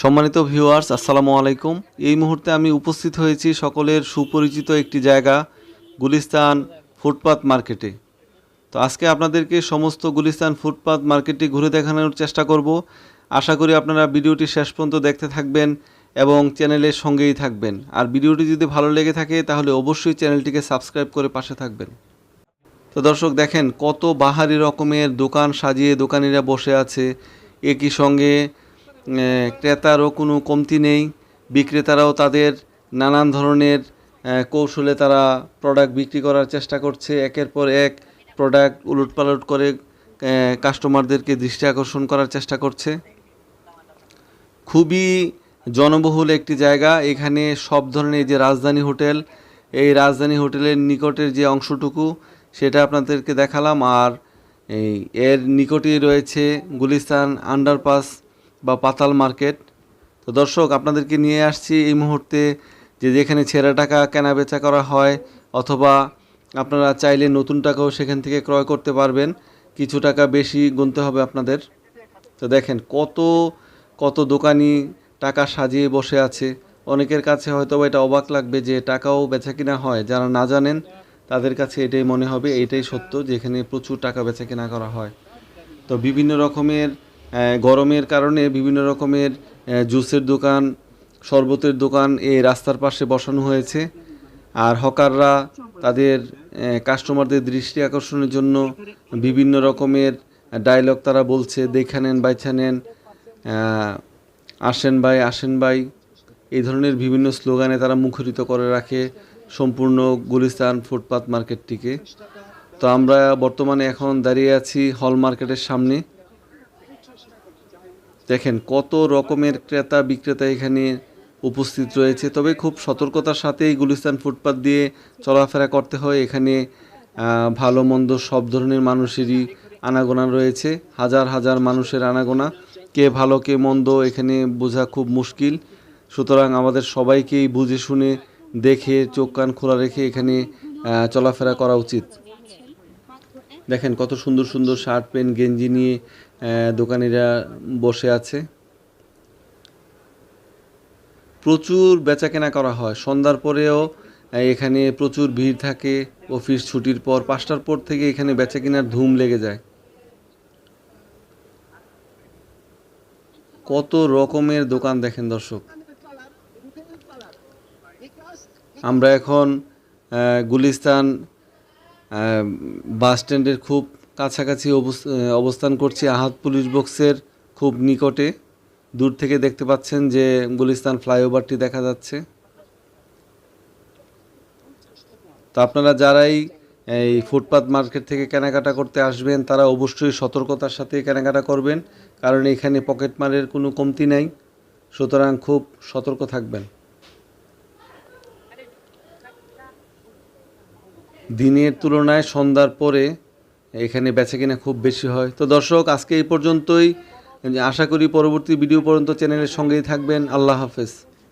সম্মানিত ভিউয়ার্স আসসালামু আলাইকুম। এই মুহূর্তে আমি উপস্থিত হয়েছি সকলের সুপরিচিত একটি জায়গা, গুলিস্তান ফুটপাত মার্কেটে। তো আজকে আপনাদেরকে সমস্ত গুলিস্তান ফুটপাত মার্কেটটি ঘুরে দেখানোর চেষ্টা করব। আশা করি আপনারা ভিডিওটি শেষ পর্যন্ত দেখতে থাকবেন এবং চ্যানেলের সঙ্গেই থাকবেন। আর ভিডিওটি যদি ভালো লেগে থাকে, তাহলে অবশ্যই চ্যানেলটিকে সাবস্ক্রাইব করে পাশে থাকবেন। তো দর্শক, দেখেন কত বাহারি রকমের দোকান সাজিয়ে দোকানিরা বসে আছে। একই সঙ্গে ক্রেতারও কোনো কমতি নেই। বিক্রেতারাও তাদের নানান ধরনের কৌশলে তারা প্রোডাক্ট বিক্রি করার চেষ্টা করছে। একের পর এক প্রোডাক্ট উলটপালট করে কাস্টমারদেরকে দৃষ্টি আকর্ষণ করার চেষ্টা করছে। খুবই জনবহুল একটি জায়গা। এখানে সব ধরনের যে রাজধানী হোটেল, এই রাজধানী হোটেলের নিকটের যে অংশটুকু, সেটা আপনাদেরকে দেখালাম। আর এই এর নিকটেই রয়েছে গুলিস্তান আন্ডারপাস বা পাতাল মার্কেট। তো দর্শক, আপনাদেরকে নিয়ে আসছি এই মুহূর্তে যে যেখানে ছেঁড়া টাকা কেনা বেচা করা হয় অথবা আপনারা চাইলে নতুন টাকাও সেখান থেকে ক্রয় করতে পারবেন। কিছু টাকা বেশি গুনতে হবে আপনাদের। তো দেখেন, কত কত দোকানি টাকা সাজিয়ে বসে আছে। অনেকের কাছে হয়তো এটা অবাক লাগবে যে টাকাও বেচা কিনা হয়। যারা না জানেন, তাদের কাছে এটাই মনে হবে, এটাই সত্য যেখানে প্রচুর টাকা বেচা কিনা করা হয়। তো বিভিন্ন রকমের গরমের কারণে বিভিন্ন রকমের জুসের দোকান, শরবতের দোকান এই রাস্তার পাশে বসানো হয়েছে। আর হকাররা তাদের কাস্টমারদের দৃষ্টি আকর্ষণের জন্য বিভিন্ন রকমের ডায়লগ তারা বলছে, দেখা নেন, বাইছা নেন আসেন ভাই আসেন ভাই। এই ধরনের বিভিন্ন স্লোগানে তারা মুখরিত করে রাখে সম্পূর্ণ গুলিস্তান ফুটপাত মার্কেটটিকে। তো আমরা বর্তমানে এখন দাঁড়িয়ে আছি হল মার্কেটের সামনে। দেখেন, কত রকমের ক্রেতা বিক্রেতা এখানে উপস্থিত রয়েছে। তবে খুব সতর্কতার সাথেই গুলিস্তান ফুটপাত দিয়ে চলাফেরা করতে হয়। এখানে ভালো মন্দ সব ধরনের মানুষেরই আনাগোনা রয়েছে। হাজার হাজার মানুষের আনাগোনা। কে ভালো, কে মন্দ, এখানে বোঝা খুব মুশকিল। সুতরাং আমাদের সবাইকেই বুঝে শুনে দেখে, চোখ কান খোলা রেখে এখানে চলাফেরা করা উচিত। দেখেন, কত সুন্দর সুন্দর শার্ট, প্যান্ট, গেঞ্জি নিয়ে দোকানিরা বসে আছে। প্রচুর বেচাকেনা করা হয়। সন্ধ্যার পরেও এখানে প্রচুর ভিড় থাকে। অফিস ছুটির পর পাঁচটার পর থেকে এখানে বেচাকেনার ধুম লেগে যায়। কত রকমের দোকান দেখেন দর্শক। আমরা এখন গুলিস্তান বাস স্ট্যান্ডের খুব কাছাকাছি অবস- অবস্থান করছি আহাত পুলিশ বক্সের খুব নিকটে। দূর থেকে দেখতে পাচ্ছেন যে গুলিস্তান ফ্লাইওভারটি দেখা যাচ্ছে। তো আপনারা যারাই এই ফুটপাত মার্কেট থেকে কেনাকাটা করতে আসবেন, তারা অবশ্যই সতর্কতার সাথে কেনাকাটা করবেন, কারণ এখানে পকেট মারের কোনো কমতি নাই। সুতরাং খুব সতর্ক থাকবেন। দিনের তুলনায় সন্ধ্যার পরে এখানে বেচাকেনা খুব বেশি হয়। তো দর্শক, আজকে এই পর্যন্তই। আশা করি পরবর্তী ভিডিও পর্যন্ত চ্যানেলের সঙ্গেই থাকবেন। আল্লাহ হাফেজ।